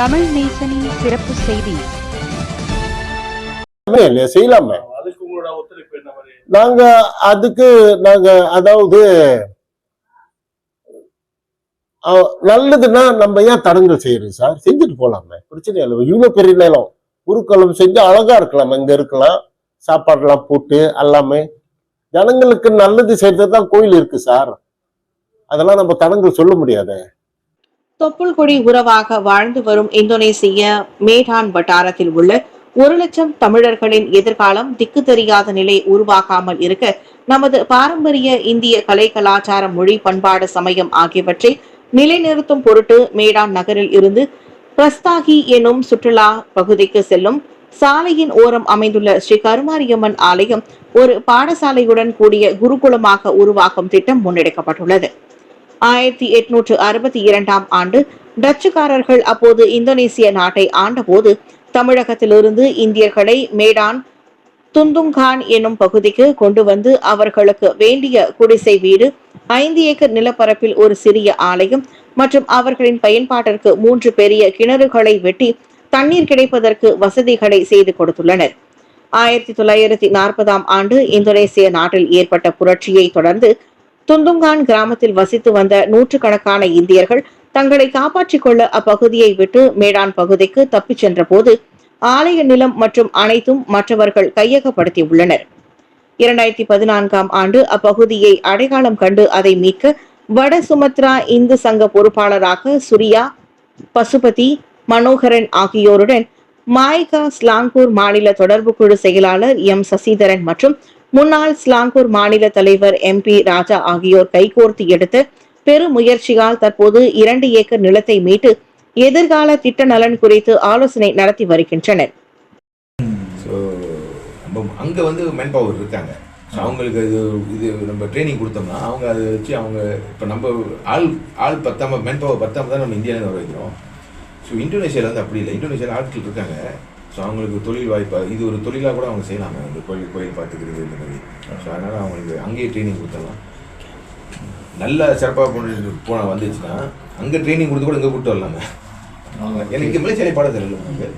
தமிழ் நேசனின் சிறப்பு செய்தி. செய்யலாமே. நாங்க அதுக்கு நாங்க அதாவது நல்லதுன்னா நம்ம ஏன் தடங்கல் செய்யறோம் சார்? செஞ்சுட்டு போலாமே. பிரச்சனை இல்லை. இவ்வளவு பெரிய நிலம். குருக்களம் செஞ்சு அழகா இருக்கலாம். இங்க இருக்கலாம். சாப்பாடுலாம் போட்டு எல்லாமே ஜனங்களுக்கு நல்லது செய்யறது தான் கோயில் இருக்கு சார். அதெல்லாம் நம்ம தடங்கல் சொல்ல முடியாது. தொப்புள்கொடி உறவாக வாழ்ந்து வரும் இந்தோனேசிய மேடான் வட்டாரத்தில் உள்ள ஒரு லட்சம் தமிழர்களின் எதிர்காலம் திக்கு தெரியாத நிலை உருவாகாமல் இருக்க நமது பாரம்பரிய இந்திய கலை கலாச்சார மொழி பண்பாடு சமயம் ஆகியவற்றை நிலைநிறுத்தும் பொருட்டு மேடான் நகரில் இருந்து பிரஸ்தாகி எனும் சுற்றுலா பகுதிக்கு செல்லும் சாலையின் ஓரம் அமைந்துள்ள ஸ்ரீ கருமாரியம்மன் ஆலயம் ஒரு பாடசாலையுடன் கூடிய குருகுலமாக உருவாக்கும் திட்டம் முன்னெடுக்கப்பட்டுள்ளது. ஆயிரத்தி எட்நூற்று அறுபத்தி இரண்டாம் ஆண்டு டச்சுக்காரர்கள் அப்போது இந்தோனேசிய நாட்டை ஆண்டபோது தமிழகத்திலிருந்து இந்தியர்களை மேடான் துந்துங்கான் என்னும் பகுதிக்கு கொண்டு வந்து அவர்களுக்கு வேண்டிய குடிசை வீடு ஐந்து ஏக்கர் நிலப்பரப்பில் ஒரு சிறிய ஆலயம் மற்றும் அவர்களின் பயன்பாட்டிற்கு மூன்று பெரிய கிணறுகளை வெட்டி தண்ணீர் கிடைப்பதற்கு வசதிகளை செய்து கொடுத்துள்ளனர். ஆயிரத்தி தொள்ளாயிரத்தி நாற்பதாம் ஆண்டு இந்தோனேசிய நாட்டில் ஏற்பட்ட புரட்சியை தொடர்ந்து துந்துங்கான் கிராமத்தில் வசித்து வந்த நூற்றுக்கணக்கான இந்தியர்கள் தங்களை காப்பாற்றிக் கொள்ள அப்பகுதியை விட்டு மேடான் பகுதிக்கு தப்பிச் சென்ற போது ஆலய நிலம் மற்றும் அனைத்தும் மற்றவர்கள் கையகப்படுத்தியுள்ளனர். இரண்டாயிரத்தி பதினான்காம் ஆண்டு அப்பகுதியை அடையாளம் கண்டு அதை மீட்க வட சுமத்ரா இந்து சங்க பொறுப்பாளராக சுரியா பசுபதி மனோகரன் ஆகியோருடன் மாய்கா ஸ்லாங்கூர் மாநில தொடர்பு குழு செயலாளர் எம் சசிதரன் மற்றும் முன்னாள் ஸ்லாங்கூர் மாநில தலைவர் எம் பி ராஜா ஆகியோர் கைகோர்த்து எடுத்த பெருமுயற்சியால் தற்போது இரண்டு ஏக்கர் நிலத்தை மீட்டு எதிர்கால திட்ட நலன் குறித்து ஆலோசனை நடத்தி வருகின்றனர். ஸோ அங்கே வந்து மென் பவர் இருக்காங்க. ஸோ அவங்களுக்கு இது இது நம்ம ட்ரைனிங் கொடுத்தோம்னா அவங்க அதை வச்சு அவங்க இப்போ நம்ம ஆள் ஆள் பத்தாம மென் பவர் பத்தாம தான் நம்ம இந்தியாவிலேருந்து வர வைக்கிறோம் ஸோ இந்தோனேஷியாவில் வந்து அப்படி இல்லை. இந்தோனேஷியாவில் ஆட்கள் இருக்காங்க. ஸோ அவங்களுக்கு தொழில் வாய்ப்பு இது ஒரு தொழிலாக கூட அவங்க செய்யலாமே அந்த கோயில் கோயில் பார்த்துக்கிறது இந்த மாதிரி. ஸோ அதனால் அவங்களுக்கு அங்கேயே ட்ரைனிங் கொடுத்துடலாம். நல்ல சிறப்பாக போன போன வந்துச்சுன்னா அங்கே ட்ரைனிங் கொடுத்து கூட இங்கே கூப்பிட்டு வரலாங்க எனக்கு இங்கே பாட தெரியல உங்களுக்கு.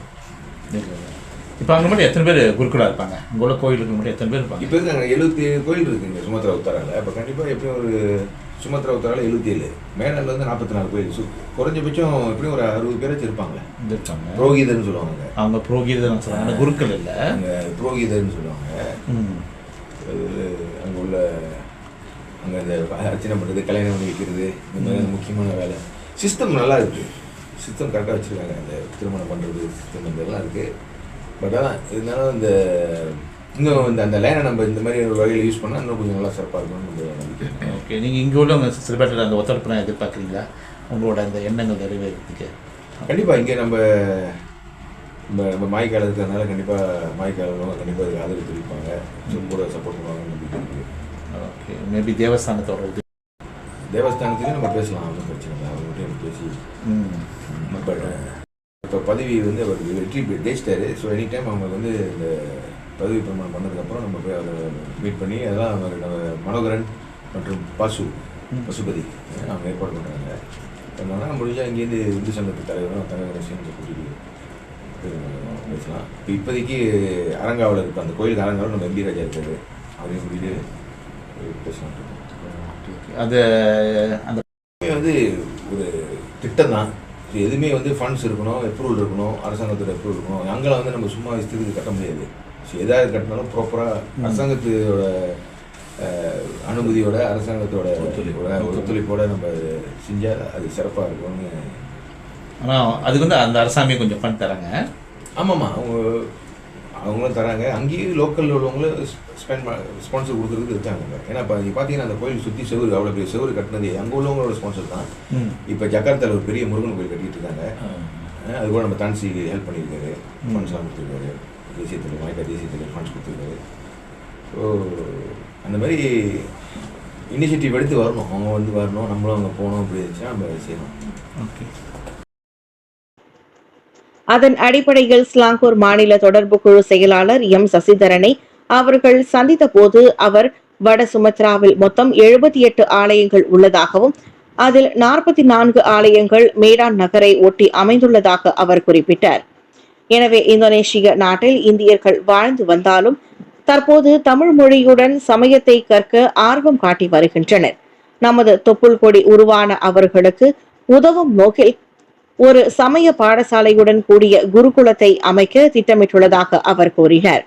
இப்போ அங்கே மட்டும் எத்தனை பேர் குருக்களாக இருப்பாங்க? உங்க உள்ள கோயிலுக்கு மட்டும் எத்தனை பேர் இருப்பாங்க? இப்போ இருக்காங்க எழுபத்தி ஏழு கோயில் இருக்குங்க சுமத்ரா உத்தரால. அப்போ கண்டிப்பாக எப்படியும் ஒரு சுமத்ரா உத்தரால எழுபத்தி ஏழு மேலால வந்து நாற்பத்தி நாலு கோயில் சு குறைஞ்சபட்சம் எப்படியும் ஒரு அறுபது பேராச்சும் இருப்பாங்க இருப்பாங்க புரோகிதர்னு சொல்லுவாங்க அவங்க புரோகிதம் சொல்லுவாங்க. குருக்கள் இல்லை. அங்கே புரோகிதர்னு சொல்லுவாங்க. அங்கே உள்ள அங்கே இந்த அர்ச்சனை பண்ணுறது கல்யாணம் பண்ணி வைக்கிறது இந்த மாதிரி முக்கியமான வேலை. சிஸ்டம் நல்லா இருக்குது சிஸ்டம் கரெக்டாக வச்சுருக்காங்க. அந்த திருமணம் பண்ணுறது சிஸ்டம் இதெல்லாம் இருக்குது பட் ஆனால் இருந்தாலும் இந்த இன்னும் இந்த அந்த லைனை நம்ம இந்த மாதிரி ஒரு வகையில் யூஸ் பண்ணால் இன்னும் கொஞ்சம் நல்லா சிறப்பாக இருக்கும்னு ஓகே நீங்கள் இங்கே உள்ளவங்க சில பேர் அந்த ஒத்துழைப்புலாம் எதிர்பார்க்குறீங்களா? உங்களோட அந்த எண்ணங்கள் நிறைவேறதுக்கு. கண்டிப்பாக இங்கே நம்ம நம்ம நம்ம மாய்க்கால இருக்கிறதுனால கண்டிப்பாக மாய்க்காலவங்க கண்டிப்பாக அதுக்கு ஆதரவு தெரிவிப்பாங்க. கூட சப்போர்ட் பண்ணுவாங்கன்னு நம்பிக்கை இருக்குது ஓகே மேபி தேவஸ்தானத்தோட இது. தேவஸ்தானத்துக்கு நம்ம பேசலாம் ஒன்றும் பிரச்சனை இல்லை. அவங்ககிட்ட நம்ம பேசி பட் இப்போ பதவி வந்து அவர் வெற்றி ஜெயிச்சிட்டாரு. ஸோ எனி டைம் அவங்க வந்து இந்த பதவி பிரமாணம் பண்ணதுக்கப்புறம் நம்ம போய் அதை மீட் பண்ணி அதெல்லாம் நம்ம மனோகரன் மற்றும் பசு பசுபதி அவங்க ஏற்பாடு பண்ணுறாங்க அதனால முடிஞ்சால் இங்கேருந்து இந்து சங்கத்து தலைவரும் கூட்டிட்டு போய் நம்ம பேசலாம். இப்போ இப்போதைக்கு அரங்காவில் இருக்க. அந்த கோயிலுக்கு அரங்காவில் நம்ம எம்பி ராஜா இருக்காரு. அவரையும் கூட்டிட்டு பேசலாம் அது அந்த வந்து ஒரு திட்டம் தான் எதுவுமே வந்து ஃபண்ட்ஸ் இருக்கணும் அப்ரூவல் இருக்கணும் அரசாங்கத்தோட அப்ரூவல் இருக்கணும். அங்கெல்லாம் வந்து நம்ம சும்மா இஷ்டத்துக்கு கட்ட முடியாது. எதாவது கட்டினாலும் ப்ராப்பராக அரசாங்கத்தோட அனுமதியோட அரசாங்கத்தோட ஒத்துழைப்போட ஒத்துழைப்போட நம்ம செஞ்சால் அது சிறப்பாக இருக்கும்னு ஆனால் அதுக்கு வந்து அந்த அரசாங்கம் கொஞ்சம் ஃபண்ட் தராங்க. ஆமாம்மா அவங்க அவங்களும் தராங்க. அங்கேயும் லோக்கலில் உள்ளவங்களும் ஸ்பெண்ட் ஸ்பான்சர் கொடுக்குறதுக்கு இருக்காங்க ஏன்னா இப்போ நீங்கள் பார்த்தீங்கன்னா அந்த கோயில் சுற்றி செவரு அவ்வளோ பெரிய செவரு கட்டினது அங்கே உள்ளவங்களோட ஸ்பான்சர் தான். இப்போ ஜக்கார்த்தால ஒரு பெரிய முருகன் கோயில் கட்டிட்டு இருக்காங்க. அது கூட நம்ம தான்சி ஹெல்ப் பண்ணியிருக்காரு ஃபண்ட்ஸ்லாம் கொடுத்துருக்காரு. தேசியத்தில் மாய்க்கா தேசியத்தில் ஃபண்ட்ஸ் கொடுத்துருக்காரு ஸோ அந்த மாதிரி இனிஷியேட்டிவ் எடுத்து வரணும். அவங்க வந்து வரணும் நம்மளும் அங்கே போகணும் அப்படி இருந்துச்சுன்னா நம்ம செய்யணும். ஓகே அதன் அடிப்படையில் ஸ்லாங்கூர் மாநில தொடர்பு குழு செயலாளர் எம் சசிதரனை அவர்கள் சந்தித்த போது அவர் வட சுமத்ராவில் மொத்தம் எழுபத்தி எட்டு ஆலயங்கள் உள்ளதாகவும் அதில் நாற்பத்தி நான்கு ஆலயங்கள் மேடான் நகரை ஒட்டி அமைந்துள்ளதாக அவர் குறிப்பிட்டார். எனவே இந்தோனேஷிய நாட்டில் இந்தியர்கள் வாழ்ந்து வந்தாலும் தற்போது தமிழ் மொழியுடன் சமயத்தை கற்க ஆர்வம் காட்டி வருகின்றனர். நமது தொப்புள் கொடி உருவான அவர்களுக்கு உதவும் நோக்கில் ஒரு சமய பாடசாலையுடன் கூடிய குருகுலத்தை அமைக்க திட்டமிட்டுள்ளதாக அவர் கூறினார்.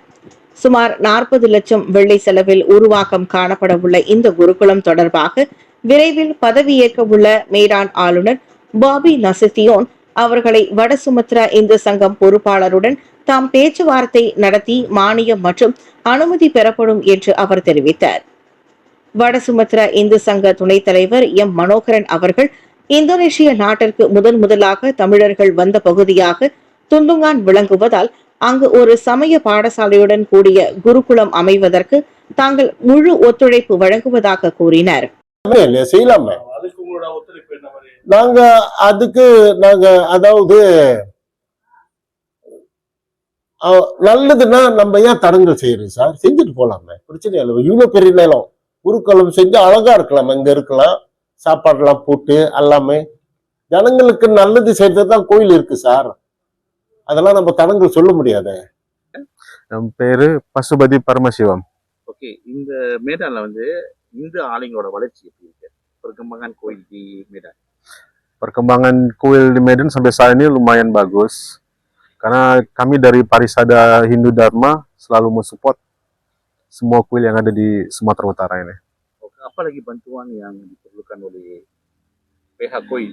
சுமார் நாற்பது லட்சம் வெள்ளை செலவில் உருவாக்கம் காணப்பட உள்ள இந்த குருகுலம் தொடர்பாக விரைவில் பதவியேற்க உள்ள மேடான் ஆளுநர் பாபி நசித்தியோன் அவர்களை வட சுமத்ரா இந்து சங்கம் பொறுப்பாளருடன் தாம் பேச்சுவார்த்தை நடத்தி மானியம் மற்றும் அனுமதி பெறப்படும் என்று அவர் தெரிவித்தார். வட சுமத்ரா இந்து சங்க துணைத் தலைவர் எம். மனோகரன் அவர்கள் இந்தோனேஷிய நாட்டிற்கு முதன் முதலாக தமிழர்கள் வந்த பகுதியாக துந்துங்கான் விளங்குவதால் அங்கு ஒரு சமய பாடசாலையுடன் கூடிய குருகுலம் அமைவதற்கு தாங்கள் முழு ஒத்துழைப்பு வழங்குவதாக கூறினார். செய்யலாமே? நாங்க அதுக்கு நாங்க அதாவது நல்லதுன்னா நம்ம ஏன் தடங்கல் செய்யறோம் சார்? செஞ்சுட்டு போலாமே. பிரச்சனை இல்லை. இவ்வளவு பெரிய நிலம். குருக்களம் செஞ்சு அழகா இருக்கலாம். இங்க இருக்கலாம். சாப்பாடுலாம் போட்டு எல்லாமே. ஜனங்களுக்கு நல்லது செய்யறது தான் கோயில் இருக்கு சார். அதெல்லாம் நம்ம தடங்கல் சொல்ல முடியாது. என் பேரு பசுபதி பரமசிவம். ஓகே. இந்த மேடான்ல வந்து இந்து ஆலயங்களோட வளர்ச்சி எப்படி இருக்கு? பெருக்கம்பாங்கன் கோயில் di Medan perkembangan kuil di Medan sampai saat ini lumayan bagus karena kami dari Parisada Hindu Dharma selalu mensupport semua kuil yang ada di Sumatera Utara ini. Oke, apa lagi bantuan yang diperlukan oleh pihak koil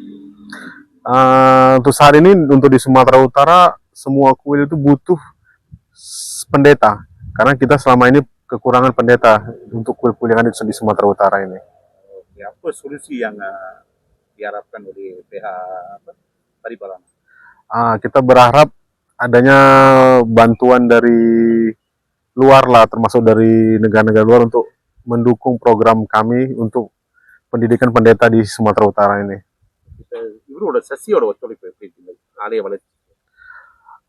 Eh, untuk saat ini untuk di Sumatera Utara semua kuil itu butuh pendeta karena kita selama ini kekurangan pendeta untuk kuil-kuil yang ada di Sumatera Utara ini. Oke, apa solusi yang uh, diharapkan dari PH Paripurna? Ah, kita berharap adanya bantuan dari luar lah, termasuk dari negara-negara luar untuk mendukung program kami untuk pendidikan pendeta di Sumatera Utara ini.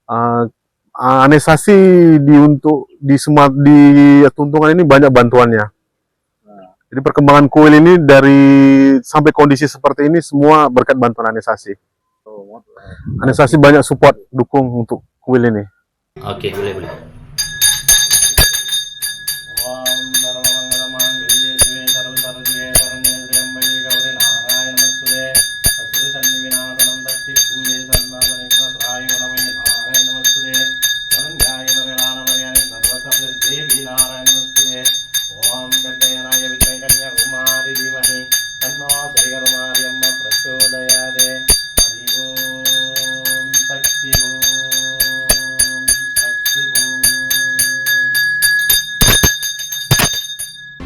Uh, ah, ah, anesasi di untuk di semat di Tuntungan ini banyak bantuannya. Jadi perkembangan kuil ini dari sampai kondisi seperti ini semua berkat bantuan anisasi. Mo- Anisasi banyak support dukung untuk kuil ini. Oke, boleh boleh.